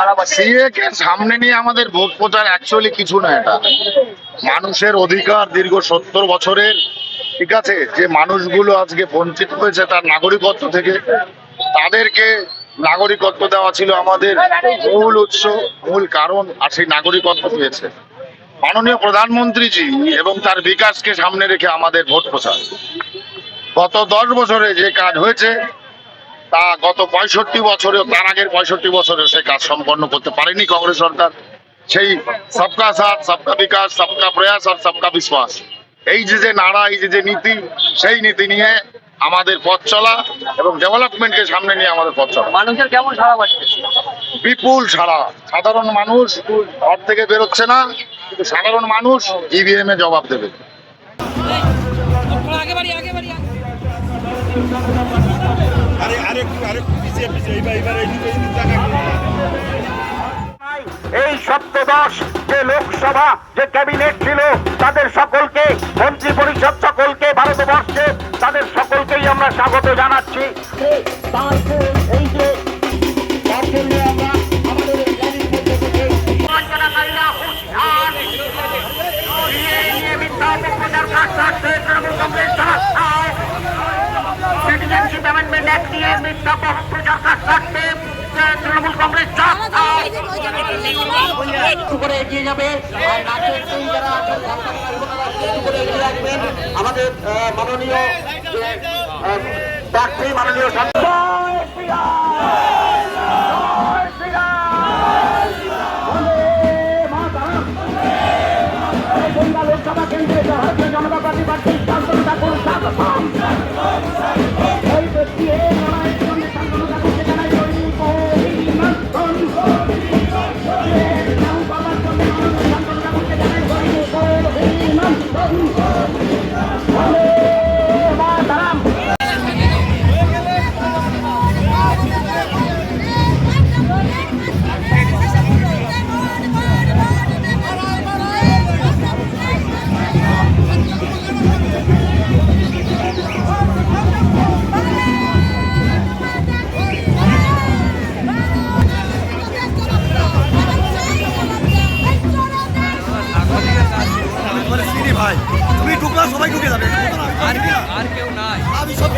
সারা পাচ্ছে সিএ কে সামনে নিয়ে আমাদের ভোট প্রচার অ্যাকচুয়ালি কিছু না এটা। মানুষের অধিকার দীর্ঘ সত্তর বছরের, ঠিক আছে? যে মানুষগুলো আজকে বঞ্চিত হয়েছে তার নাগরিকত্ব থেকে, তাদেরকে নাগরিকত্ব দেওয়া ছিল আমাদের মূল উৎস, মূল কারণ, আর সেই নাগরিকত্ব পেয়েছে। মাননীয় প্রধানমন্ত্রীজি এবং তার বিকাশকে সামনে রেখে আমাদের ভোট প্রচার। গত দশ বছরে যে কাজ হয়েছে তা গত পঁয়ষট্টি বছরেও তার আগের পঁয়ষট্টি বছরে সে কাজ সম্পন্ন করতে পারেনি কংগ্রেস সরকার। সেই সবকা সাথ সবকা বিকাশ সবকা প্রয়াস আর সবকা বিশ্বাস। এই যে যে নাড়া এই যে যে নীতি সেই নীতি নিয়ে আমাদের পথ চলা এবং ডেভেলপমেন্টকে সামনে নিয়ে আমাদের পথ চলা। মানুষের কেমন সারা পাচ্ছে? বিপুল সারা সাধারণ মানুষ ঘর থেকে বেরোচ্ছে না কিন্তু সাধারণ মানুষ ইভিএম এ জবাব দেবে। আরে পিছিয়ে পিছিয়ে এইদিকে এই সপ্তদশ যে লোকসভা যে ক্যাবিনেট ছিল তাদের সকলকে মন্ত্রী পরিষদ সকলকে ভারতবর্ষে তাদের সকলকেই আমরা স্বাগত জানাচ্ছি। সিটিজেনশিপ অ্যামেন্ডমেন্ট মিথ্যা অপপ্রচার কাজ তৃণমূল কংগ্রেস করে এগিয়ে যাবে। আমাদের মাননীয় প্রার্থী মাননীয় জনতা পার্টি প্রার্থী শান্তনু ঠাকুর সবাই ঢুকে যাবে। আর কেউ নাই। আমি সব